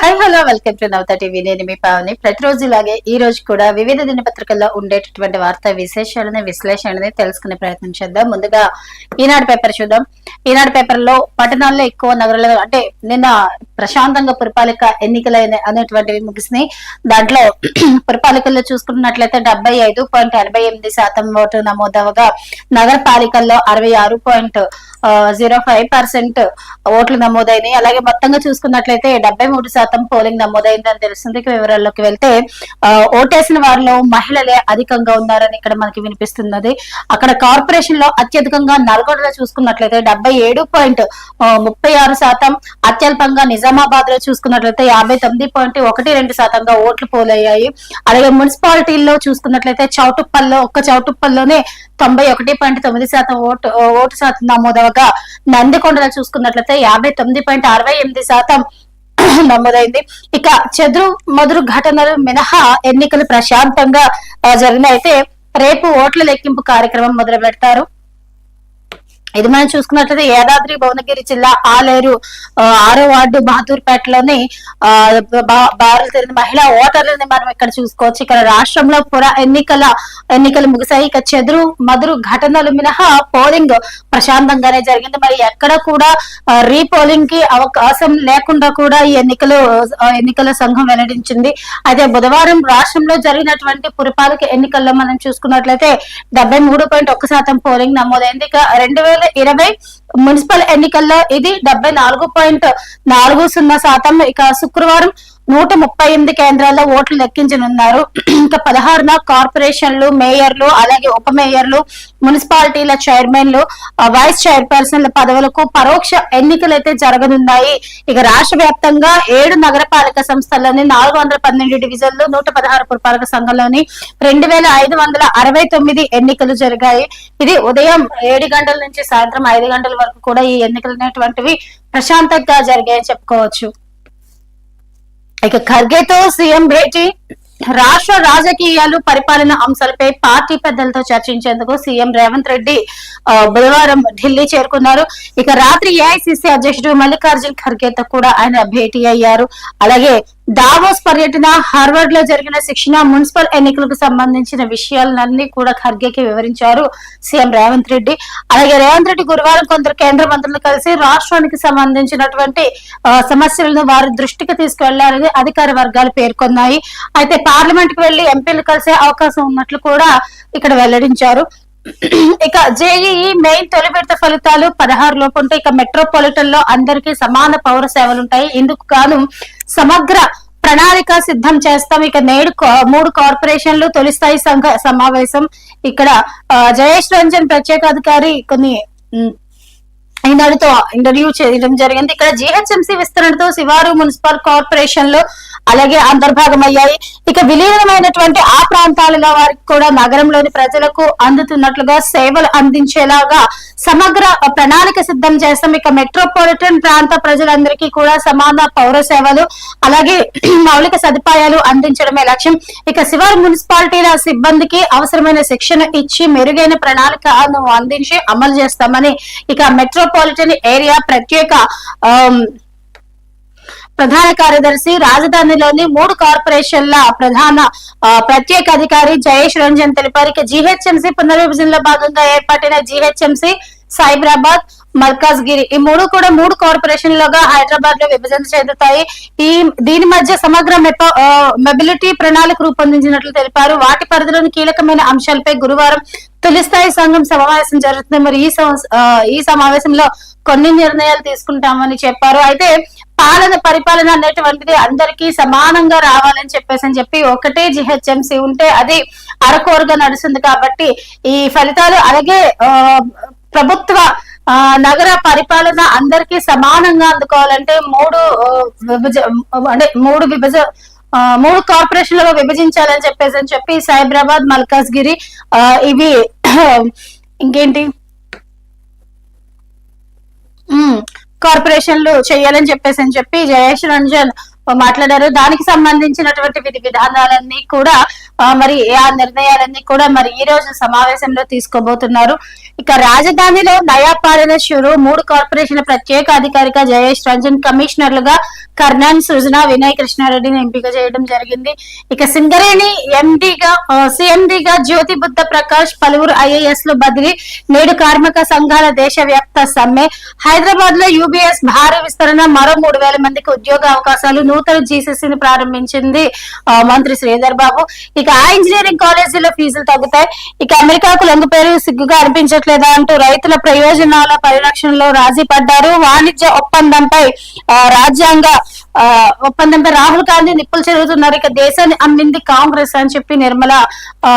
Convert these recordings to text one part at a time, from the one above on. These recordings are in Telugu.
Hi hello welcome to Navatha TV. నేను మీ పావని. ప్రతిరోజు ఇలాగే ఈ రోజు కూడా వివిధ దినపత్రికల్లో ఉండేటటువంటి వార్తా విశేషాలని విశ్లేషణని తెలుసుకునే ప్రయత్నం చేద్దాం. ముందుగా ఈనాడు పేపర్ చూద్దాం. ఈనాడు పేపర్లో పట్టణాల్లో ఎక్కువ నగరాల్లో అంటే నిన్న ప్రశాంతంగా పురపాలిక ఎన్నికలైన అనేటువంటివి ముగిసినాయి. దాంట్లో పురపాలికల్లో చూసుకున్నట్లయితే డెబ్బై ఐదు పాయింట్ ఎనభై ఎనిమిది శాతం ఓటు నమోదవగా నగరపాలికల్లో అరవై ఆరు పాయింట్ జీరో ఫైవ్ పర్సెంట్ ఓట్లు నమోదైనాయి. అలాగే మొత్తంగా చూసుకున్నట్లయితే డెబ్బై మూడు శాతం పోలింగ్ నమోదైందని తెలుస్తుంది. వివరాల్లోకి వెళ్తే ఓటేసిన వారిలో మహిళలే అధికంగా ఉన్నారని ఇక్కడ మనకి వినిపిస్తున్నది. అక్కడ కార్పొరేషన్లో అత్యధికంగా నల్గొండలో చూసుకున్నట్లయితే డెబ్బై ఏడు పాయింట్ ముప్పై ఆరు శాతం అత్యల్పంగా నిజామాబాద్లో చూసుకున్నట్లయితే యాభై తొమ్మిది పాయింట్ ఒకటి రెండు శాతంగా ఓట్లు పోలయ్యాయి. అలాగే మున్సిపాలిటీల్లో చూసుకున్నట్లయితే చౌటుప్పల్లో ఒక్క చౌటుప్పల్లోనే తొంభై ఒకటి పాయింట్ తొమ్మిది శాతం ఓటు ఓటు శాతం నమోదవగా. నందికొండలో చూసుకున్నట్లయితే యాభై తొమ్మిది పాయింట్ అరవై ఎనిమిది శాతం నమోదైంది. ఇక చెదురు మదురు ఘటనలు మినహా ఎన్నికలు ప్రశాంతంగా జరిగిన అయితే రేపు ఓట్ల లెక్కింపు కార్యక్రమం మొదలు పెడతారు ఇది మనం చూసుకున్నట్లయితే యాదాద్రి భువనగిరి జిల్లా ఆలేరు ఆరో వార్డు బహదూర్పేటలోని బారులు తిరిగిన మహిళా ఓటర్లని మనం ఇక్కడ చూసుకోవచ్చు. ఇక్కడ రాష్ట్రంలో పుర ఎన్నికల ఎన్నికలు ముగిశాయి. ఇక చెదురు మధురు ఘటనలు మినహా పోలింగ్ ప్రశాంతంగానే జరిగింది. మరి ఎక్కడ కూడా రీపోలింగ్కి అవకాశం లేకుండా కూడా ఈ ఎన్నికలు ఎన్నికల సంఘం వెల్లడించింది. అయితే బుధవారం రాష్ట్రంలో జరిగినటువంటి పురపాలక ఎన్నికల్లో మనం చూసుకున్నట్లయితే డెబ్బై మూడు పాయింట్ ఒక్క శాతం పోలింగ్ నమోదైంది. ఇక రెండు వేల ఇరవై మున్సిపల్ ఎన్నికల్లో ఇది డెబ్బై నాలుగు పాయింట్ నాలుగు సున్నా శాతం ఇక శుక్రవారం నూట ముప్పై ఎనిమిది కేంద్రాల్లో ఓట్లు లెక్కించనున్నారు. ఇంకా పదహారున కార్పొరేషన్లు మేయర్లు అలాగే ఉప మేయర్లు మున్సిపాలిటీల చైర్మన్లు వైస్ చైర్పర్సన్ల పదవులకు పరోక్ష ఎన్నికలు అయితే జరగనున్నాయి. ఇక రాష్ట్ర వ్యాప్తంగా ఏడు నగరపాలక సంస్థల్లోని నాలుగు వందల పన్నెండు డివిజన్లు నూట పదహారు పురపాలక సంఘంలోని రెండు వేల ఐదు వందల అరవై తొమ్మిది ఎన్నికలు జరిగాయి. ఇది ఉదయం ఏడు గంటల నుంచి సాయంత్రం ఐదు గంటల వరకు కూడా ఈ ఎన్నికలు అనేటువంటివి ప్రశాంతంగా జరిగాయని చెప్పుకోవచ్చు. ఇక ఖర్గేతో సీఎం భేటీ. రాష్ట్ర రాజకీయాలు పరిపాలన అంశాలపై పార్టీ పెద్దలతో చర్చించేందుకు సీఎం రేవంత్ రెడ్డి బుధవారం ఢిల్లీ చేరుకున్నారు. ఇక రాత్రి ఏఐసిసి అధ్యక్షుడు మల్లికార్జున్ ఖర్గేతో కూడా ఆయన భేటీ అయ్యారు. అలాగే దావోస్ పర్యటన హార్వర్డ్లో జరిగిన శిక్షణ మున్సిపల్ ఎన్నికలకు సంబంధించిన విషయాలన్నీ కూడా ఖర్గేకి వివరించారు సీఎం రేవంత్ రెడ్డి. అలాగే రేవంత్ రెడ్డి గురువారం కొందరు కేంద్ర మంత్రులు కలిసి రాష్ట్రానికి సంబంధించినటువంటి సమస్యలను వారి దృష్టికి తీసుకువెళ్ళారని అధికార వర్గాలు పేర్కొన్నాయి. అయితే పార్లమెంట్కు వెళ్ళి ఎంపీలు కలిసే అవకాశం ఉన్నట్లు కూడా ఇక్కడ వెల్లడించారు. ఇక జేఈఈ మెయిన్ తొలి విడత ఫలితాలు పదహారు లోపు ఉంటే ఇక మెట్రోపాలిటన్లో అందరికీ సమాన పౌర సేవలు ఉంటాయి ఇందుకు గాను సమగ్ర ప్రణాళిక సిద్ధం చేస్తాం. ఇక నేడు మూడు కార్పొరేషన్లు తొలి స్థాయి సంఘ సమావేశం. ఇక్కడ జయేష్ రంజన్ ప్రత్యేక అధికారి కొన్ని ఈనాడుతో ఇంటర్వ్యూ చేయడం జరిగింది. ఇక్కడ జిహెచ్ఎంసీ విస్తరణతో శివారు మున్సిపల్ కార్పొరేషన్లో అలాగే అంతర్భాగమయ్యాయి. ఇక విలీనమైనటువంటి ఆ ప్రాంతాలలో వారికి కూడా నగరంలోని ప్రజలకు అందుతున్నట్లుగా సేవలు అందించేలాగా సమగ్ర ప్రణాళిక సిద్ధం చేస్తాం. ఇక మెట్రోపాలిటన్ ప్రాంత ప్రజలందరికీ కూడా సమాన పౌర సేవలు అలాగే మౌలిక సదుపాయాలు అందించడమే లక్ష్యం. ఇక శివారు మున్సిపాలిటీల సిబ్బందికి అవసరమైన శిక్షణ ఇచ్చి మెరుగైన ప్రణాళికను అందించి అమలు చేస్తామని ఇక మెట్రోపాలిటన్ ఏరియా ప్రత్యేక ఆ ప్రధాన కార్యదర్శి రాజధానిలోని మూడు కార్పొరేషన్ల ప్రధాన ప్రత్యేక అధికారి జయేష్ రంజన్ తెలిపారు. ఇక జీహెచ్ఎంసీ పునర్విభజనలో భాగంగా ఏర్పాటైన జీహెచ్ఎంసీ సైబరాబాద్ మల్కాజ్ గిరి ఈ మూడు కూడా మూడు కార్పొరేషన్లుగా హైదరాబాద్లో విభజన చెందుతాయి. ఈ దీని మధ్య సమగ్ర మెప- మొబిలిటీ ప్రణాళిక రూపొందించినట్లు తెలిపారు. వాటి పరిధిలోని కీలకమైన అంశాలపై గురువారం తొలి స్థాయి సంఘం సమావేశం జరుగుతుంది. మరి ఈ ఈ సమావేశంలో కొన్ని నిర్ణయాలు తీసుకుంటామని చెప్పారు. అయితే పాలన పరిపాలన అనేటువంటిది అందరికీ సమానంగా రావాలని చెప్పేసి అని చెప్పి ఒకటే జిహెచ్ఎంసి ఉంటే అది అరకోరుగా నడుస్తుంది కాబట్టి ఈ ఫలితాలు అలాగే ఆ, ప్రభుత్వ ఆ, నగర పరిపాలన అందరికీ సమానంగా అందుకోవాలంటే మూడు విభజ అంటే మూడు విభజ మూడు కార్పొరేషన్లుగా విభజించాలని చెప్పేసి అని చెప్పి సైబరాబాద్ మల్కాజ్ గిరి ఇవి ఇంకేంటి? కార్పొరేషన్లు చేయాలని చెప్పేసి అని చెప్పి జయేష్ రంజన్ మాట్లాడారు. దానికి సంబంధించినటువంటి విధి విధానాలన్నీ కూడా మరి ఆ నిర్ణయాలన్నీ కూడా మరి ఈ రోజు సమావేశంలో తీసుకోబోతున్నారు. ఇక రాజధానిలో నయా పాలన షురు. మూడు కార్పొరేషన్ల ప్రత్యేక అధికారిగా జయేష్ రంజన్ కమిషనర్లుగా కర్ణన్ సృజన వినయ్ కృష్ణారెడ్డిని ఎంపిక చేయడం జరిగింది. ఇక సింగరేణి ఎండిగా సిఎండిగా జ్యోతి బుద్ధ ప్రకాష్ పలువురు ఐఏఎస్లు బదిలీ. నేడు కార్మిక సంఘాల దేశవ్యాప్త సమ్మె. హైదరాబాద్లో యూబీఎస్ భారీ విస్తరణ. మరో మూడు వేల మందికి ఉద్యోగ అవకాశాలు. నూతన జీసీసీని ప్రారంభించింది మంత్రి శ్రీధర్ బాబు. ఇక ఆ ఇంజనీరింగ్ కాలేజీలో ఫీజులు తగ్గుతాయి. ఇక అమెరికాకు లొంగిపోయి సిగ్గుగా అనిపించట్లేదా అంటూ రైతుల ప్రయోజనాల పరిరక్షణలో రాజీ పడ్డారు. వాణిజ్య ఒప్పందంపై ఆ, రాజ్యాంగ ఒప్పందంపై రాహుల్ గాంధీ నిప్పులు చెరుగుతున్నారు. ఇక దేశాన్ని అమ్మింది కాంగ్రెస్ అని చెప్పి నిర్మల ఆ,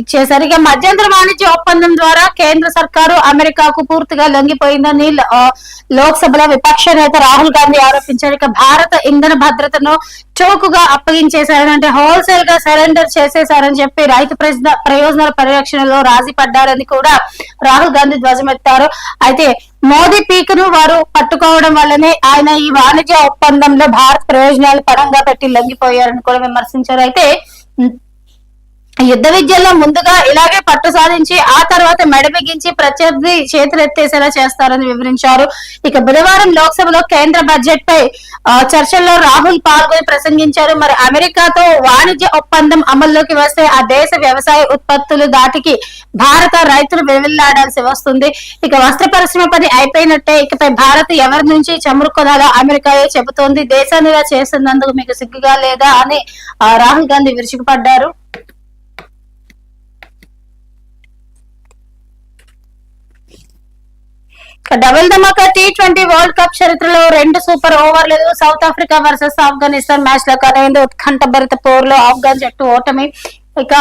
ఇచ్చేశారు. ఇక మధ్యంతర వాణిజ్య ఒప్పందం ద్వారా కేంద్ర సర్కారు అమెరికాకు పూర్తిగా లొంగిపోయిందని లోక్సభలో విపక్ష నేత రాహుల్ గాంధీ ఆరోపించారు. ఇక భారత ఇంధన భద్రతను చౌకగా అప్పగించేశారని అంటే హోల్సేల్గా సరెండర్ చేసేశారని చెప్పి రైతు ప్రయోజనాల పరిరక్షణలో రాజీ పడ్డారని కూడా రాహుల్ గాంధీ ధ్వజమెత్తారు. అయితే మోదీ పీకును వారు పట్టుకోవడం వల్లనే ఆయన ఈ వాణిజ్య ఒప్పందంలో భారత్ ప్రయోజనాలు పడంగా పెట్టి లొంగిపోయారని కూడా విమర్శించారు. అయితే యుద్ధ విద్యల్లో ముందుగా ఇలాగే పట్టు సాధించి ఆ తర్వాత మెడ బిగించి ప్రత్యర్థి చేతులెత్తేసేలా చేస్తారని వివరించారు. ఇక బుధవారం లోక్సభలో కేంద్ర బడ్జెట్ పై ఆ, చర్చల్లో రాహుల్ పాల్గొని ప్రసంగించారు. మరి అమెరికాతో వాణిజ్య ఒప్పందం అమల్లోకి వస్తే ఆ దేశ వ్యవసాయ ఉత్పత్తులు దాటికి భారత రైతులు వెవిల్లాడాల్సి వస్తుంది. ఇక వస్త్ర పరిశ్రమ పని అయిపోయినట్టే ఇకపై భారత్ ఎవరి నుంచి చమురు కొనాలో అమెరికాయే చెబుతోంది. దేశాన్ని చేస్తున్నందుకు మీకు సిగ్గుగా లేదా అని రాహుల్ గాంధీ విరుచుకుపడ్డారు. డబుల్ ధమాకా టీ ట్వంటీ వరల్డ్ కప్ చరిత్రలో రెండు సూపర్ ఓవర్లు సౌత్ ఆఫ్రికా వర్సెస్ ఆఫ్ఘనిస్తాన్ మ్యాచ్లో కదైంది ఉత్కంఠ భరిత పోరులో ఆఫ్ఘన్ జట్టు ఓటమి. ఇక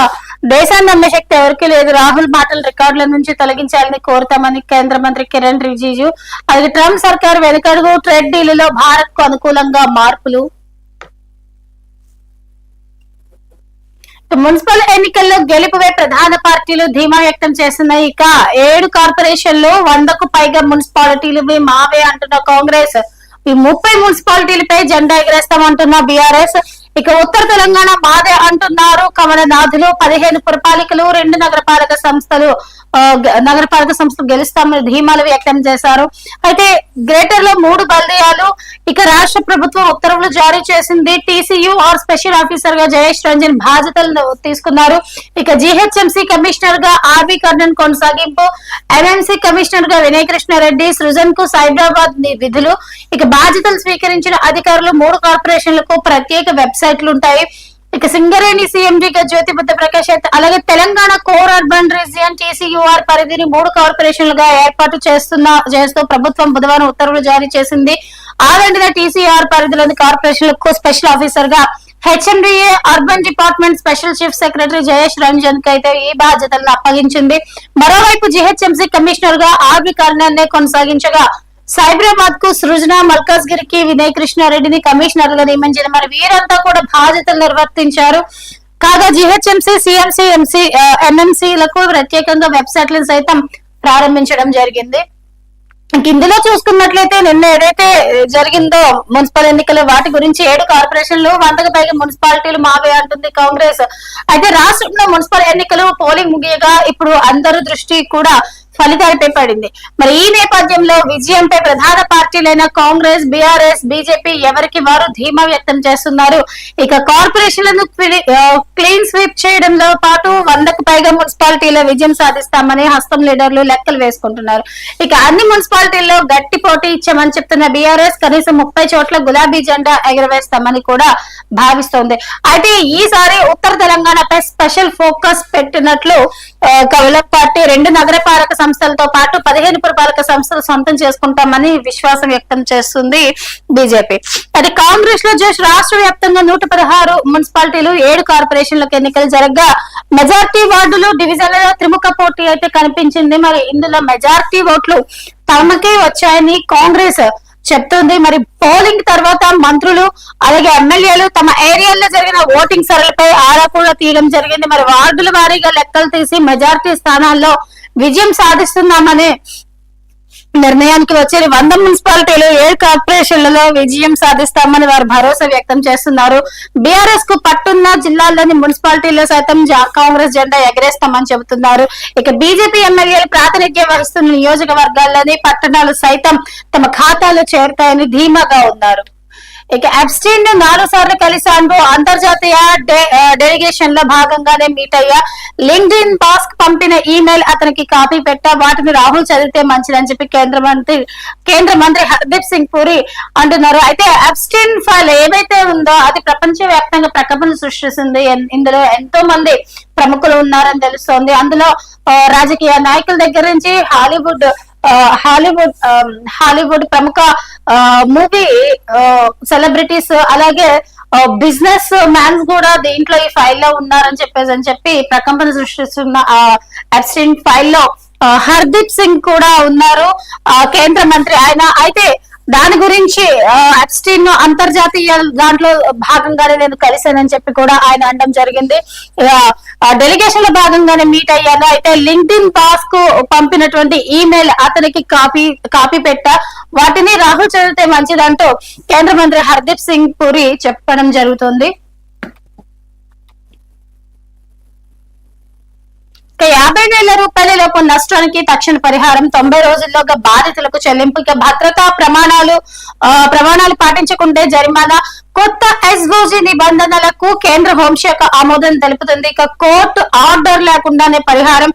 దేశాన్ని నమ్మే శక్తి ఎవరికి లేదు. రాహుల్ మాటలు రికార్డుల నుంచి తొలగించాలని కోరుతామని కేంద్ర మంత్రి కిరణ్ రిజిజు. అలాగే ట్రంప్ సర్కార్ వెనుకడుగు ట్రేడ్ డీలులో భారత్కు అనుకూలంగా మార్పులు మున్సిపల్ ఎన్నికల్లో గెలుపువే ప్రధాన పార్టీలు ధీమా వ్యక్తం చేస్తున్నాయి. ఇక ఏడు కార్పొరేషన్లు వందకు పైగా మున్సిపాలిటీలు మావే అంటున్న కాంగ్రెస్. ఈ ముప్పై మున్సిపాలిటీలపై జెండా ఎగరేస్తామంటున్న బీఆర్ఎస్. ఇక ఉత్తర తెలంగాణ మాదే అంటున్నారు. కమలనాథులు పదిహేను పురపాలికలు రెండు నగరపాలక సంస్థలు. నగరపాలక సంస్థ గెలుస్తామని ధీమాలు వ్యక్తం చేశారు. అయితే గ్రేటర్లో మూడు బల్దియాలు ఇక రాష్ట్ర ప్రభుత్వం ఉత్తర్వులు జారీ చేసింది. టీసీయూ ఆర్ స్పెషల్ ఆఫీసర్గా జయేష్ రంజన్ బాధ్యతలు తీసుకున్నారు. ఇక జీహెచ్ఎంసీ కమిషనర్గా ఆర్వి కర్ణన్ కొనసాగింపు. ఎంఎంసీ కమిషనర్గా వినయ్ కృష్ణారెడ్డి సృజన్కు సైబరాబాద్ విధులు. ఇక బాధ్యతలు స్వీకరించిన అధికారులు మూడు కార్పొరేషన్లకు ప్రత్యేక వెబ్సైట్లు ఉంటాయి ఇక సింగరేణి సీఎండీగా జ్యోతి బుద్ధ ప్రకాష్ అలాగే Telangana core urban region TCUR పరిధిని మూడు కార్పొరేషన్లుగా ఏర్పాటు చేస్తున్న చేస్తూ ప్రభుత్వం బుధవారం ఉత్తర్వులు జారీ చేసింది. ఆ వెంటనే టీసీఆర్ పరిధిలోని కార్పొరేషన్లకు స్పెషల్ ఆఫీసర్గా HMDA urban department special chief secretary Jayesh రంజన్కి అయితే ఈ బాధ్యతలను అప్పగించింది. మరోవైపు జీహెచ్ఎంసీ కమిషనర్గా ఆర్బి కర్ణన్ కొనసాగించగా సైబరాబాద్కు సృజన మల్కాజ్ గిరికి వినయ్ కృష్ణారెడ్డిని కమిషనర్గా నియమించిన మరి వీరంతా కూడా బాధ్యతలు నిర్వర్తించారు. కాగా జిహెచ్ఎంసీ సిఎంసీ ఎంసీ ఎంఎంసీలకు ప్రత్యేకంగా వెబ్సైట్లను సైతం ప్రారంభించడం జరిగింది. ఇందులో చూసుకున్నట్లయితే నిన్న ఏదైతే జరిగిందో మున్సిపల్ ఎన్నికలు వాటి గురించి ఏడు కార్పొరేషన్లు వందకు పైగా మున్సిపాలిటీలు మావే అంటుంది కాంగ్రెస్. అయితే రాష్ట్రంలో మున్సిపల్ ఎన్నికలు పోలింగ్ ముగియగా ఇప్పుడు అందరి దృష్టి కూడా ఫలితాలపై పడింది. మరి ఈ నేపథ్యంలో విజయంపై ప్రధాన పార్టీలైన కాంగ్రెస్ బీఆర్ఎస్ బీజేపీ ఎవరికి వారు ధీమా వ్యక్తం చేస్తున్నారు? ఇక కార్పొరేషన్లను క్లీన్ స్వీప్ చేయడంలో పాటు వందకు పైగా మున్సిపాలిటీలో విజయం సాధిస్తామని హస్తం లీడర్లు లెక్కలు వేసుకుంటున్నారు. ఇక అన్ని మున్సిపాలిటీల్లో గట్టి పోటీ ఇచ్చామని చెప్తున్న బీఆర్ఎస్ కనీసం ముప్పై చోట్ల గులాబీ జెండా ఎగరవేస్తామని కూడా భావిస్తోంది. అయితే ఈసారి ఉత్తర తెలంగాణపై స్పెషల్ ఫోకస్ పెట్టినట్లు ఆ, పార్టీ రెండు నగరపాలక సంస్థలతో పాటు పదిహేను పురపాలక సంస్థలు సొంతం చేసుకుంటామని విశ్వాసం వ్యక్తం చేస్తుంది బీజేపీ. అది కాంగ్రెస్లో జస్ట్ రాష్ట్ర వ్యాప్తంగా నూట పదహారు మున్సిపాలిటీలు ఏడు కార్పొరేషన్లకు ఎన్నికలు జరగగా. మెజార్టీ వార్డులు డివిజన్లలో త్రిముఖ పోటీ అయితే కనిపించింది. మరి ఇందులో మెజార్టీ ఓట్లు తమకే వచ్చాయని కాంగ్రెస్ చెప్తుంది. మరి పోలింగ్ తర్వాత మంత్రులు అలాగే ఎమ్మెల్యేలు తమ ఏరియాల్లో జరిగిన ఓటింగ్ సరళిపై ఆరా కూడా తీయడం జరిగింది. మరి వార్డుల వారీగా లెక్కలు తీసి మెజారిటీ స్థానాల్లో విజయం సాధిస్తున్నామని నిర్ణయానికి వచ్చి వంద మున్సిపాలిటీలు ఏడు కార్పొరేషన్లలో విజయం సాధిస్తామని వారు భరోసా వ్యక్తం చేస్తున్నారు. బీఆర్ఎస్కు పట్టున్న జిల్లాల్లోని మున్సిపాలిటీల్లో సైతం జా- కాంగ్రెస్ జెండా ఎగరేస్తామని చెబుతున్నారు. ఇక బీజేపీ ఎమ్మెల్యేలు ప్రాతినిధ్యం వహిస్తున్న నియోజకవర్గాల్లోని పట్టణాలు సైతం తమ ఖాతాలో చేరుతాయని ధీమాగా ఉన్నారు. ఇక అబ్స్టీన్ను నాలుగు సార్లు కలిశాను అంతర్జాతీయ డే- డెలిగేషన్లో భాగంగానే మీట్ అయ్యా. లింక్డ్ ఇన్ బాస్క్ పంపిన ఈమెయిల్ అతనికి కాపీ పెట్టా. వాటిని రాహుల్ చదివితే మంచిదని చెప్పి కేంద్ర మంత్రి కేంద్ర మంత్రి హర్దీప్ సింగ్ పూరి అంటున్నారు. అయితే అబ్స్టీన్ ఫైల్ ఏవైతే ఉందో అది ప్రపంచ వ్యాప్తంగా ప్రకంపన సృష్టిస్తుంది ఇందులో ఎంతో మంది ప్రముఖులు ఉన్నారని తెలుస్తోంది. అందులో రాజకీయ నాయకుల దగ్గర నుంచి హాలీవుడ్ హాలీవుడ్ ఆ, హాలీవుడ్ ప్రముఖ మూవీ సెలబ్రిటీస్ అలాగే బిజినెస్ మ్యాన్స్ కూడా దీంట్లో ఈ ఫైల్లో ఉన్నారని చెప్పేసి అని చెప్పి ప్రకంపన సృష్టిస్తున్న అబ్స్టెంట్ ఫైల్లో ఆ, హర్దీప్ సింగ్ కూడా ఉన్నారు. ఆ, కేంద్ర మంత్రి ఆయన. అయితే దాని గురించి అబ్స్టిన్ అంతర్జాతీయ దాంట్లో భాగంగానే నేను కలిశానని చెప్పి కూడా ఆయన అనడం జరిగింది. డెలిగేషన్లో భాగంగానే మీట్ అయ్యాను. అయితే లింక్డ్ ఇన్ బాస్కు పంపినటువంటి ఈమెయిల్ అతనికి కాపీ కాపీ పెట్ట. వాటిని రాహుల్ చదివితే మంచిదంటూ కేంద్ర మంత్రి హర్దీప్ సింగ్ పురి చెప్పడం జరుగుతుంది. ఇక యాభై వేల రూపాయల లోపు నష్టానికి తక్షణ పరిహారం తొంభై రోజుల్లోగా బాధితులకు చెల్లింపు ఇక భద్రతా ప్రమాణాలు ఆ, ప్రమాణాలు పాటించకుంటే జరిమానా కొత్త ఎస్ఓజీ నిబంధనలకు కేంద్ర హోంశాఖ ఆమోదం తెలుపుతుంది. ఇక కోర్టు ఆర్డర్ లేకుండానే పరిహారం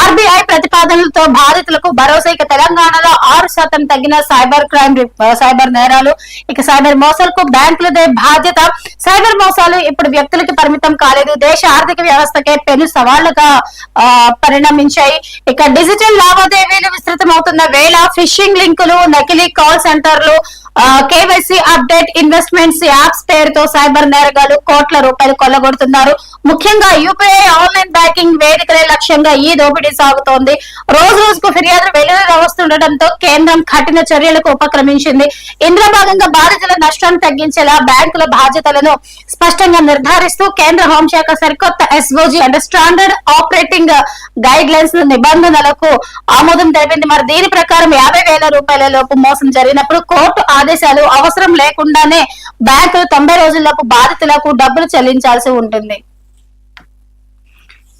ఆర్బీఐ ప్రతిపాదనలతో బాధితులకు భరోసా ఇక తెలంగాణలో ఆరు శాతం తగ్గిన సైబర్ క్రైమ్ సైబర్ నేరాలు ఇక సైబర్ మోసాలకు బ్యాంకులదే బాధ్యత. సైబర్ మోసాలు ఇప్పుడు వ్యక్తులకి పరిమితం కాలేదు. దేశ ఆర్థిక వ్యవస్థకే పెను సవాళ్ళుగా పరిణమించాయి. ఇక డిజిటల్ లావాదేవీలు విస్తృతమవుతున్న వేళ ఫిషింగ్ లింకులు నకిలీ కాల్ సెంటర్లు కేవైసీ అప్డేట్ ఇన్వెస్ట్మెంట్స్ యాప్స్ పేరుతో సైబర్ నేరగాలు కోట్ల రూపాయలు కొల్లగొడుతున్నారు. ముఖ్యంగా యూపీఐ ఆన్లైన్ బ్యాంకింగ్ వేదికలే లక్ష్యంగా ఈ దోపిడీ సాగుతోంది. రోజు రోజుకు ఫిర్యాదులు వెలువెల వస్తుండటంతో కేంద్రం కఠిన చర్యలకు ఉపక్రమించింది. ఇందులో భాగంగా బాధితుల నష్టాన్ని తగ్గించేలా బ్యాంకుల బాధ్యతలను స్పష్టంగా నిర్ధారిస్తూ కేంద్ర హోంశాఖ సరికొత్త ఎస్ఓజీ అంటే స్టాండర్డ్ ఆపరేటింగ్ గైడ్ లైన్స్ నిబంధనలకు ఆమోదం తెలిపింది. మరి దీని ప్రకారం యాభై వేల రూపాయల లోపు మోసం జరిగినప్పుడు కోర్టు ఆదేశాలు అవసరం లేకుండానే బ్యాంకులు తొంభై రోజులకు బాధితులకు డబ్బులు చెల్లించాల్సి ఉంటుంది.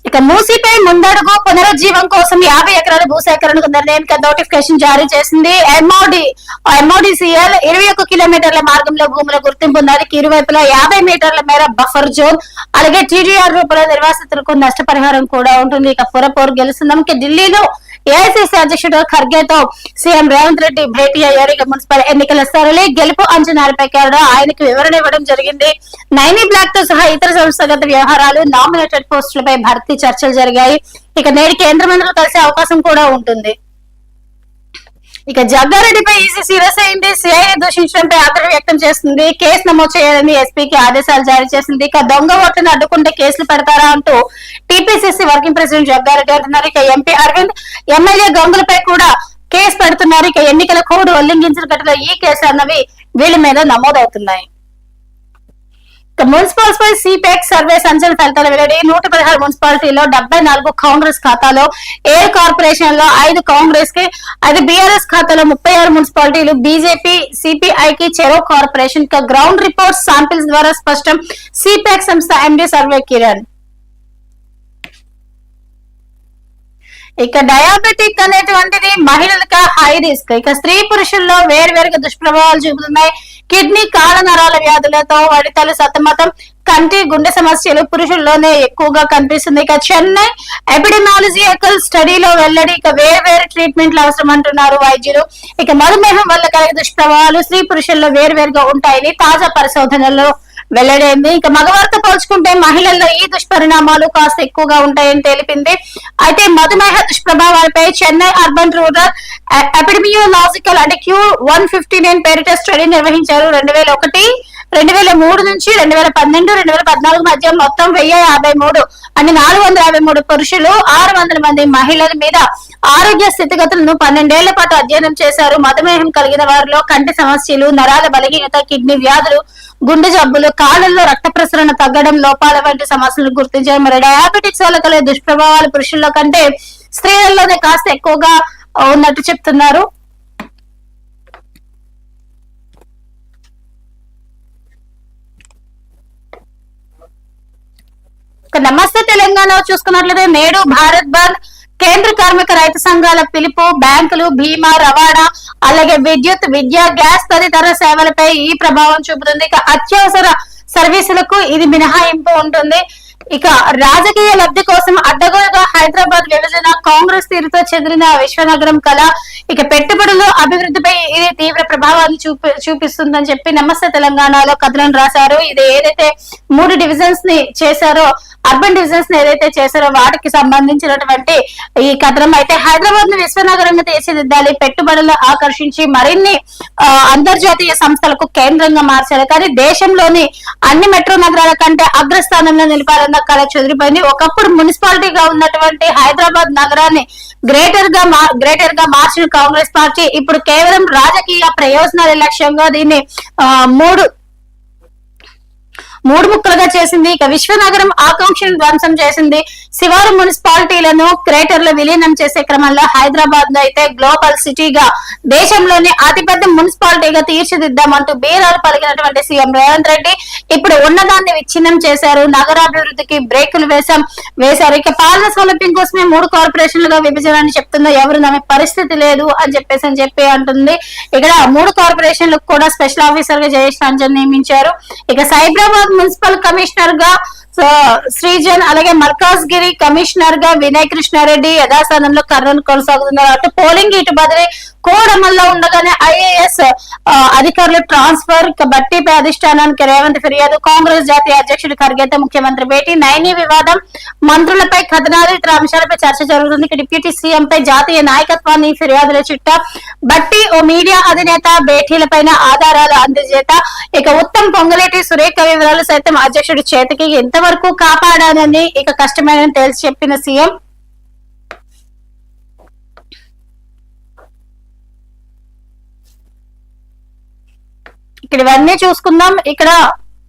ఇక మూసీపై ముందడుగు పునరుజ్జీవం కోసం యాభై ఎకరాల భూసేకరణకు నిర్ణయానికి నోటిఫికేషన్ జారీ చేసింది ఎంఓడి ఎంఓడిసిఎల్ ఇరవై ఒక్క కిలోమీటర్ల మార్గంలో భూముల గుర్తింపు దానికి ఇరువైపులా యాభై మీటర్ల మేర బఫర్ జోన్ అలాగే టీడీఆర్ రూపంలో నిర్వాసితులకు నష్టపరిహారం కూడా ఉంటుంది. ఇక పురపూర్ గెలుస్తుందాం. ఢిల్లీలో ఏఐసీసీ అధ్యక్షుడు ఖర్గేతో సీఎం రేవంత్ రెడ్డి భేటీ అయ్యారు. ఇక మున్సిపల్ ఎన్నికల సరళి గెలుపు అంచనాలపై కూడా ఆయనకు వివరణ ఇవ్వడం జరిగింది. నైనీ బ్లాక్తో సహా ఇతర సంస్థాగత వ్యవహారాలు నామినేటెడ్ పోస్టులపై భర్తీ చర్చలు జరిగాయి. ఇక నేడు కేంద్ర మంత్రులు కలిసే అవకాశం కూడా ఉంటుంది. ఇక జగ్గారెడ్డిపై ఈసీ సీరియస్ అయింది. సిఐ దూషించడంపై ఆగ్రహం వ్యక్తం చేస్తుంది. కేసు నమోదు చేయాలని ఎస్పీకి ఆదేశాలు జారీ చేసింది. ఇక దొంగ ఓట్లను అడ్డుకుంటే కేసులు పెడతారా అంటూ టీపీసీసీ వర్కింగ్ ప్రెసిడెంట్ జగ్గారెడ్డి అంటున్నారు. ఇక ఎంపీ అరవింద్ ఎమ్మెల్యే గంగులపై కూడా కేసు పెడుతున్నారు. ఇక ఎన్నికల కోడ్ ఉల్లంఘించిన ఘటన ఈ కేసు అన్నవి వీళ్ళ మీద నమోదవుతున్నాయి. మున్సిపల్ పై సిపెక్ సర్వే సంచలన ఫలితాలు వెల్లడి నూట పదహారు మున్సిపాలిటీలో డెబ్బై నాలుగు కాంగ్రెస్ ఖాతాలో ఏడు కార్పొరేషన్లో ఐదు కాంగ్రెస్కి ఐదు బీఆర్ఎస్ ఖాతాలో ముప్పై ఆరు మున్సిపాలిటీలు బీజేపీ సిపిఐ కి చెరో కార్పొరేషన్. గ్రౌండ్ రిపోర్ట్స్ శాంపిల్స్ ద్వారా స్పష్టం. సిపెక్ సంస్థ ఎండి సర్వే కిరణ్ ఇక డయాబెటిక్ అనేటువంటిది మహిళలకు హై రిస్క్ ఇక స్త్రీ పురుషుల్లో వేరువేరుగా దుష్ప్రభావాలు చూపుతున్నాయి. కిడ్నీ కాళ్ళ నరాల వ్యాధులతో వడితలు సతమతం కంటి గుండె సమస్యలు పురుషుల్లోనే ఎక్కువగా కనిపిస్తుంది. ఇక చెన్నై ఎపిడెమాలజికల్ స్టడీలో వెల్లడి ఇక వేరు వేరు ట్రీట్మెంట్లు అవసరం అంటున్నారు వైద్యులు. ఇక మధుమేహం వల్ల కలిగే దుష్ప్రభావాలు స్త్రీ పురుషుల్లో వేరువేరుగా ఉంటాయని తాజా పరిశోధనలో వెల్లడైంది. ఇక మగవారితో పోల్చుకుంటే మహిళల్లో ఈ దుష్పరిణామాలు కాస్త ఎక్కువగా ఉంటాయని తెలిపింది. అయితే మధుమేహ దుష్ప్రభావాలపై చెన్నై అర్బన్ రూరల్ ఎపిడమియోలాజికల్ అంటే క్యూ వన్ ఫిఫ్టీ నైన్ పేరిట స్టడీ నిర్వహించారు. రెండు వేల ఒకటి రెండు వేల మూడు నుంచి రెండు వేల పన్నెండు రెండు వేల పద్నాలుగు మధ్య మొత్తం వెయ్యి యాభై మూడు అంటే నాలుగు వందల యాభై మూడు పురుషులు ఆరు వందల మంది మహిళల మీద ఆరోగ్య స్థితిగతులను పన్నెండేళ్ళ పాటు అధ్యయనం చేశారు. మధుమేహం కలిగిన వారిలో కంటి సమస్యలు నరాల బలహీనత కిడ్నీ వ్యాధులు గుండె జబ్బులు కాళ్ళల్లో రక్త ప్రసరణ తగ్గడం లోపాల వంటి సమస్యలను గుర్తించారు. మరి డయాబెటిక్స్ వల్ల కలిగే దుష్ప్రభావాలు పురుషుల్లో కంటే స్త్రీలలోనే కాస్త ఎక్కువగా ఉన్నట్టు చెప్తున్నారు. నమస్తే తెలంగాణ చూసుకున్నట్లయితే నేడు భారత్ బంద్ కేంద్ర కార్మిక రైతు సంఘాల పిలుపు బ్యాంకులు బీమా రవాణా అలాగే విద్యుత్ విద్య గ్యాస్ తదితర సేవలపై ఈ ప్రభావం చూపుతుంది. ఇక అత్యవసర సర్వీసులకు ఇది మినహాయింపు ఉంటుంది. ఇక రాజకీయ లబ్ధి కోసం అడ్డగోలుగా హైదరాబాద్ విభజన కాంగ్రెస్ తీరుతో చెందిన విశ్వనగరం కళ ఇక పెట్టుబడులు అభివృద్ధిపై ఇది తీవ్ర ప్రభావాన్ని చూపి చూపిస్తుందని చెప్పి నమస్తే తెలంగాణలో కథలను రాశారు. ఇది ఏదైతే మూడు డివిజన్స్ని చేశారో అర్బన్ డివిజన్స్ని ఏదైతే చేశారో వాటికి సంబంధించినటువంటి ఈ కథనం అయితే హైదరాబాద్ను విశ్వనగరంగా తీర్చిదిద్దాలి పెట్టుబడులు ఆకర్షించి మరిన్ని అంతర్జాతీయ సంస్థలకు కేంద్రంగా మార్చాలి. కానీ దేశంలోని అన్ని మెట్రో నగరాల కంటే అగ్రస్థానంలో నిలపాలన్న కళ చెదిరిపోయింది ఒకప్పుడు మున్సిపాలిటీగా ఉన్నటువంటి హైదరాబాద్ నగరాన్ని గ్రేటర్గా గ్రేటర్గా మార్చిన కాంగ్రెస్ పార్టీ ఇప్పుడు కేవలం రాజకీయ ప్రయోజనాల లక్ష్యంగా దీన్ని మూడు మూడు ముక్కలుగా చేసింది. ఇక విశ్వనగరం ఆకాంక్షను ధ్వంసం చేసింది. శివారు మున్సిపాలిటీలను క్రేటర్లు విలీనం చేసే క్రమంలో హైదరాబాద్లో అయితే గ్లోబల్ సిటీగా దేశంలోనే అతిపెద్ద మున్సిపాలిటీగా తీర్చిదిద్దామంటూ బీరాలు పలికినటువంటి సీఎం రేవంత్ రెడ్డి ఇప్పుడు ఉన్నదాన్ని విచ్ఛిన్నం చేశారు. నగరాభివృద్ధికి బ్రేకులు వేశాం వేశారు. ఇక పాలన సౌలభ్యం కోసమే మూడు కార్పొరేషన్లుగా విభజన అని చెప్తుందో ఎవరు నమ్మే పరిస్థితి లేదు అని చెప్పేసి అని చెప్పి అంటుంది. ఇక్కడ మూడు కార్పొరేషన్లకు కూడా స్పెషల్ ఆఫీసర్గా జయేష్ రంజన్ నియమించారు. ఇక సైబరాబాద్ మున్సిపల్ కమిషనర్గా సో, శ్రీజన్ అలాగే మర్కాజ్ గిరి కమిషనర్గా వినయ్ కృష్ణారెడ్డి యథాస్థానంలో కర్నూలు కొనసాగుతున్నారు. అటు పోలింగ్ ఇటు బదిలీ కోడ్ అమల్లో ఉండగానే ఐఏఎస్ అధికారులు ట్రాన్స్ఫర్ బట్టి బట్టిపై అధిష్టానానికి రేవంత్ ఫిర్యాదు. కాంగ్రెస్ జాతీయ అధ్యక్షుడు ఖర్గేతో ముఖ్యమంత్రి భేటీ. నైని వివాదం మంత్రులపై కథనాలు ఇతర అంశాలపై చర్చ జరుగుతుంది. ఇక డిప్యూటీ సీఎం పై జాతీయ నాయకత్వాన్ని ఫిర్యాదుల చుట్ట. బట్టి ఓ మీడియా అధినేత భేటీలపైన ఆధారాలు అందజేత. ఇక ఉత్తమ్ పొంగలేటి సురేఖ వివరాలు సైతం అధ్యక్షుడి చేతికి. ఎంతవరకు కాపాడానని ఇక కష్టమైన తెలిసి చెప్పిన సీఎం ఇక్కడ ఇవన్నీ చూసుకుందాం. ఇక్కడ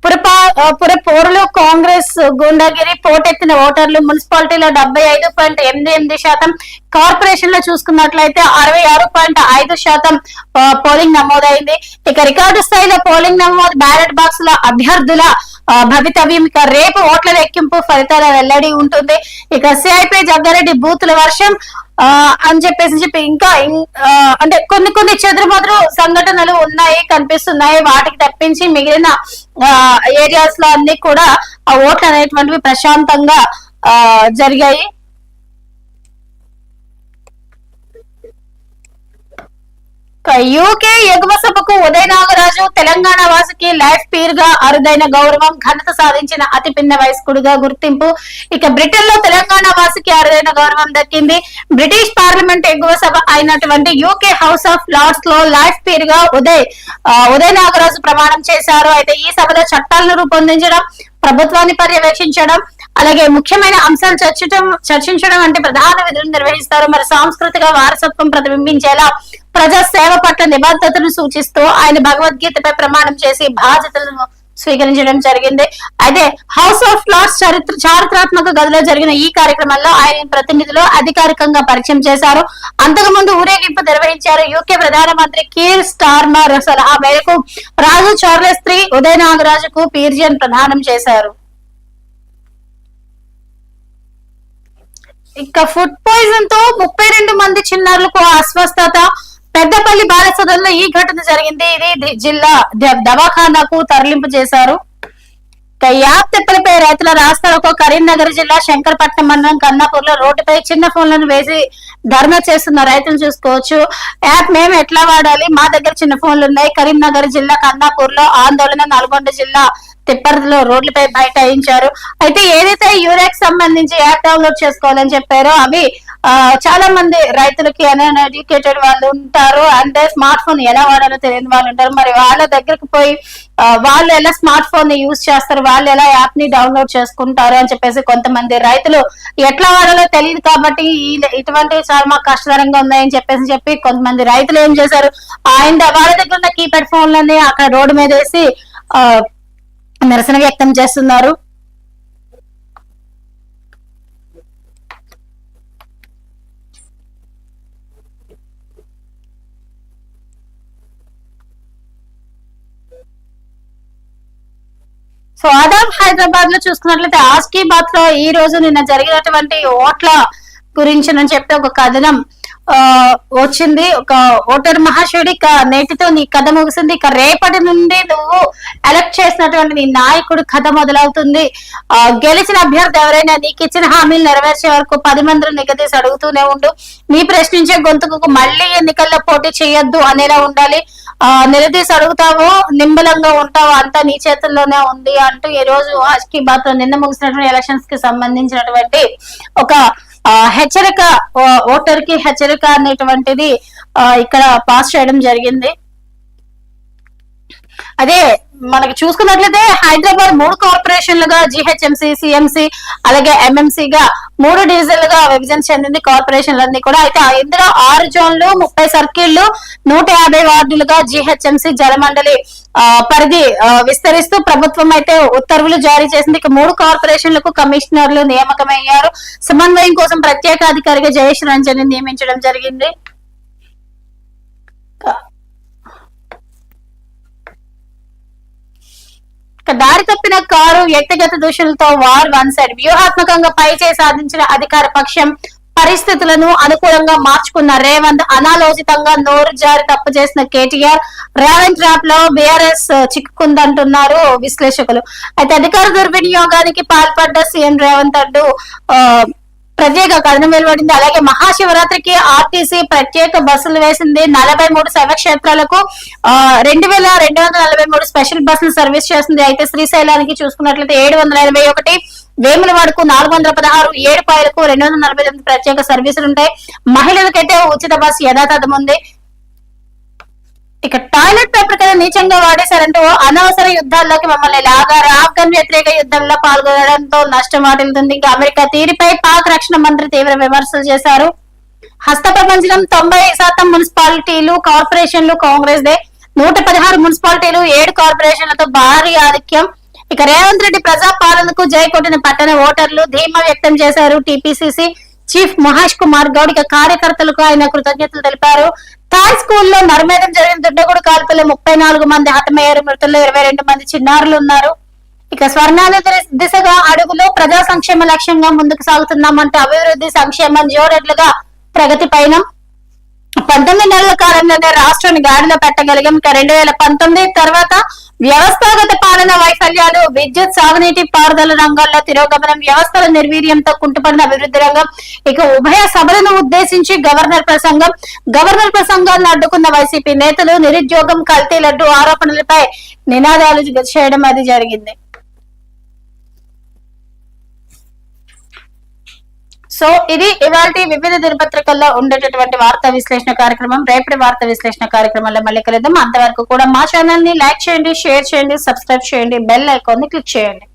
పురపా పుర పోరులో కాంగ్రెస్ గుండాగిరి పోటెత్తిన ఓటర్లు మున్సిపాలిటీలో డెబ్బై ఐదు పాయింట్ ఎనిమిది ఎనిమిది శాతం కార్పొరేషన్లో చూసుకున్నట్లయితే అరవై ఆరు పాయింట్ ఐదు శాతం పోలింగ్ నమోదైంది. ఇక రికార్డు స్థాయిలో పోలింగ్ నమోదు బ్యాలెట్ బాక్స్లో అభ్యర్థుల భవితవ్యం ఇక రేపు ఓట్ల లెక్కింపు ఫలితాల వెల్లడి ఉంటుంది. ఇక సిఐపి జగ్గారెడ్డి బూతుల వర్షం అని చెప్పేసి చెప్పి ఇంకా ఇం- అంటే కొన్ని కొన్ని చెదురుమదురు సంఘటనలు ఉన్నాయి కనిపిస్తున్నాయి. వాటికి తప్పించి మిగిలిన ఏరియాస్లో అన్ని కూడా ఆ ఓట్లు అనేటువంటివి ప్రశాంతంగా ఆ, జరిగాయి. యూకే ఎగువ సభకు ఉదయ నాగరాజు తెలంగాణ వాసుకి లైఫ్ పీర్గా అరుదైన గౌరవం ఘనత సాధించిన అతి పిన్న వయస్కుడుగా గుర్తింపు. ఇక బ్రిటన్లో తెలంగాణ వాసుకి అరుదైన గౌరవం దక్కింది. బ్రిటిష్ పార్లమెంట్ ఎగువ సభ అయినటువంటి యూకే హౌస్ ఆఫ్ లార్డ్స్లో లైఫ్ పీర్గా ఉదయ్ ఆ, ఉదయ నాగరాజు ప్రమాణం చేశారు. అయితే ఈ సభలో చట్టాలను రూపొందించడం ప్రభుత్వాన్ని పర్యవేక్షించడం అలాగే ముఖ్యమైన అంశాలు చర్చించడం చర్చించడం అంటే ప్రధాన విధులు నిర్వహిస్తారు. మరి సాంస్కృతిక వారసత్వం ప్రతిబింబించేలా ప్రజా సేవ పట్ల నిబద్ధతను సూచిస్తూ ఆయన భగవద్గీతపై ప్రమాణం చేసి బాధ్యతలను స్వీకరించడం జరిగింది. అయితే హౌస్ ఆఫ్ లార్డ్స్ చరిత్ర చారిత్రాత్మక గదిలో జరిగిన ఈ కార్యక్రమంలో ఆయన ప్రతినిధులు అధికారికంగా పరిచయం చేశారు. అంతకుముందు ఊరేగింపు నిర్వహించారు యూకే ప్రధానమంత్రి కీర్ స్టార్మర్ సలహా మేరకు రాజు చార్లెస్ త్రీ ఉదయ నాగరాజుకు పీర్జియన్ ప్రదానం చేశారు. ఇక ఫుడ్ పాయిజన్తో ముప్పై రెండు మంది చిన్నారులకు అస్వస్థత. పెద్దపల్లి బాలసదల్లో ఈ ఘటన జరిగింది. ఇది జిల్లా దవాఖానాకు తరలింపు చేశారు. యాప్ తిప్పలపై రైతుల రాస్తాలకు కరీంనగర్ జిల్లా శంకరపట్నం మండలం కన్నాపూర్లో రోడ్డుపై చిన్న ఫోన్లను వేసి ధర్నా చేస్తున్న రైతులు చూసుకోవచ్చు. యాప్ మేము ఎట్లా వాడాలి? మా దగ్గర చిన్న ఫోన్లు ఉన్నాయి. కరీంనగర్ జిల్లా కన్నాపూర్లో ఆందోళన నల్గొండ జిల్లా తిప్పర్తిలో రోడ్లపై బైఠాయించారు. అయితే ఏదైతే యూరియాకి సంబంధించి యాప్ డౌన్లోడ్ చేసుకోవాలని చెప్పారో అవి చాలా మంది రైతులకి ఎడ్యుకేటెడ్ వాళ్ళు ఉంటారు. అంటే స్మార్ట్ ఫోన్ ఎలా వాడాలో తెలియని వాళ్ళు ఉంటారు. మరి వాళ్ళ దగ్గరకు పోయి వాళ్ళు ఎలా స్మార్ట్ ఫోన్ని యూజ్ చేస్తారు? వాళ్ళు ఎలా యాప్ని డౌన్లోడ్ చేసుకుంటారు? అని చెప్పేసి కొంతమంది రైతులు ఎట్లా వాడాలో తెలియదు కాబట్టి ఈ- ఇటువంటి చాలా మాకు కష్టతరంగా ఉన్నాయని చెప్పేసి చెప్పి కొంతమంది రైతులు ఏం చేశారు? ఆయన వాళ్ళ దగ్గర ఉన్న కీప్యాడ్ ఫోన్లన్నీ అక్కడ రోడ్డు మీద వేసి ఆ, నిరసన వ్యక్తం చేస్తున్నారు. సో ఆదాబ్ హైదరాబాద్లో చూసుకున్నట్లయితే ఆస్కీ బాత్లో ఈ రోజు నిన్న జరిగినటువంటి ఓట్ల గురించి అని చెప్పి ఒక కథనం. వచ్చింది. ఒక ఓటర్ మహాశయుడి ఇక నేటితో నీ కథ ముగిసింది. ఇక రేపటి నుండి నువ్వు ఎలక్ట్ చేసినటువంటి నీ నాయకుడు కథ మొదలవుతుంది. ఆ, గెలిచిన అభ్యర్థి ఎవరైనా నీకు ఇచ్చిన హామీలు నెరవేర్చే వరకు పది మందిని నిగదీసి అడుగుతూనే ఉండు. నీ ప్రశ్నించే గొంతుకు మళ్ళీ ఎన్నికల్లో పోటీ చేయొద్దు అనేలా ఉండాలి. ఆ నిలదీసి అడుగుతావు. నిమ్మలంగా ఉంటావు. అంతా నీ చేతుల్లోనే ఉంది అంటూ ఈ రోజు ఆస్కీ బాత్ నిన్న ముగిసినటువంటి ఎలక్షన్స్కి సంబంధించినటువంటి ఒక హెచ్చరిక ఓటర్కి హెచ్చరిక అనేటువంటిది ఆ, ఇక్కడ పాస్ చేయడం జరిగింది. అదే మనకి చూసుకున్నట్లయితే హైదరాబాద్ మూడు కార్పొరేషన్లుగా జిహెచ్ఎంసి సిఎంసి అలాగే ఎంఎంసి గా మూడు డివిజన్లుగా గా విభజన చెందింది కార్పొరేషన్లన్నీ కూడా. అయితే ఇందులో ఆరు జోన్లు ముప్పై సర్కిళ్ళు నూట యాభై వార్డులుగా జిహెచ్ఎంసి జలమండలి ఆ, పరిధి విస్తరిస్తూ ప్రభుత్వం అయితే ఉత్తర్వులు జారీ చేసింది. ఇక మూడు కార్పొరేషన్లకు కమిషనర్లు నియామకమయ్యారు. సమన్వయం కోసం ప్రత్యేక అధికారిగా జయేష్ రంజన్ నియమించడం జరిగింది. దారి తప్పిన కారు వ్యక్తిగత దూషణలతో వార్ వన్ సైడ్ వ్యూహాత్మకంగా పైచే సాధించిన అధికార పక్షం పరిస్థితులను అనుకూలంగా మార్చుకున్న రేవంత్ అనాలోచితంగా నోరు జారి తప్పు చేసిన కేటీఆర్ రేవంత్ ట్రాప్లో బీఆర్ఎస్ చిక్కుకుందంటున్నారు విశ్లేషకులు. అయితే అధికార దుర్వినియోగానికి పాల్పడ్డ సీఎం రేవంత్ అంటూ ప్రత్యేక కథనం వెలువడింది. అలాగే మహాశివరాత్రికి ఆర్టీసీ ప్రత్యేక బస్సులు వేసింది. నలభై మూడు శైవక్షేత్రాలకు ఆ, రెండు వేల రెండు వందల నలభై మూడు స్పెషల్ బస్సులు సర్వీస్ చేస్తుంది. అయితే శ్రీశైలానికి చూసుకున్నట్లయితే ఏడు వందల ఎనభై ఒకటి వేములవాడకు నాలుగు వందల పదహారు ఏడు పాయలకు రెండు వందల నలభై తొమ్మిది ప్రత్యేక సర్వీసులు ఉంటాయి మహిళలకైతే ఉచిత బస్సు యథాతథం ఉంది ఇక టాయిలెట్ పేపర్ కదా నీచంగా వాడేశారంటూ అనవసర యుద్ధాల్లోకి మమ్మల్ని లాగారు. ఆఫ్ఘన్ వ్యతిరేక యుద్ధంలో పాల్గొనడంతో నష్టం వాటిల్తుంది ఇంకా అమెరికా తీరుపై పాక్ రక్షణ మంత్రి తీవ్ర విమర్శలు చేశారు. హస్త ప్రపంచం తొంభై శాతం మున్సిపాలిటీలు కార్పొరేషన్లు కాంగ్రెస్ దే నూట పదహారు మున్సిపాలిటీలు ఏడు కార్పొరేషన్లతో భారీ ఆధిక్యం. ఇక రేవంత్ రెడ్డి ప్రజా పాలనకు జై కొట్టిన పట్టణ ఓటర్లు ధీమా వ్యక్తం చేశారు టిపిసిసి చీఫ్ మహేష్ కుమార్ గౌడ్. ఇక కార్యకర్తలకు ఆయన కృతజ్ఞతలు తెలిపారు. థాయ్ స్కూల్లో నరమేధం జరిగిన దుడ్డగూడు కాల్పుల్లో ముప్పై నాలుగు మంది హతమయ్యారు. మృతుల్లో ఇరవై రెండు మంది చిన్నారులు ఉన్నారు. ఇక స్వర్ణాలు దిశగా అడుగులో ప్రజా సంక్షేమ లక్ష్యంగా ముందుకు సాగుతున్నామంటే అభివృద్ధి సంక్షేమం జోరెడ్లుగా ప్రగతి పైన పంతొమ్మిది నెలల కాలంలోనే రాష్ట్రాన్ని గాడిలో పెట్టగలిగాం. ఇక రెండు వేల పంతొమ్మిది తర్వాత వ్యవస్థాగత పాలన వైఫల్యాలు విద్యుత్ సాగునీటి పారుదల రంగాల్లో తిరోగమనం వ్యవస్థల నిర్వీర్యంతో కుంటుపడిన అభివృద్ధి రంగం. ఇక ఉభయ సభలను ఉద్దేశించి గవర్నర్ ప్రసంగం. గవర్నర్ ప్రసంగాలను అడ్డుకున్న వైసీపీ నేతలు నిరుద్యోగం కల్తీ లడ్డు ఆరోపణలపై నినాదాలు చేయడం అది జరిగింది. సో ఇది ఇవాళ వివిధ దినపత్రికల్లో ఉండేటటువంటి వార్తా విశ్లేషణ కార్యక్రమం. రేపటి వార్తా విశ్లేషణ కార్యక్రమంలో మళ్ళీ కలుద్దాం. అంతవరకు కూడా మా ఛానల్ని లైక్ చేయండి షేర్ చేయండి సబ్స్క్రైబ్ చేయండి బెల్ ఐకాన్ని క్లిక్ చేయండి.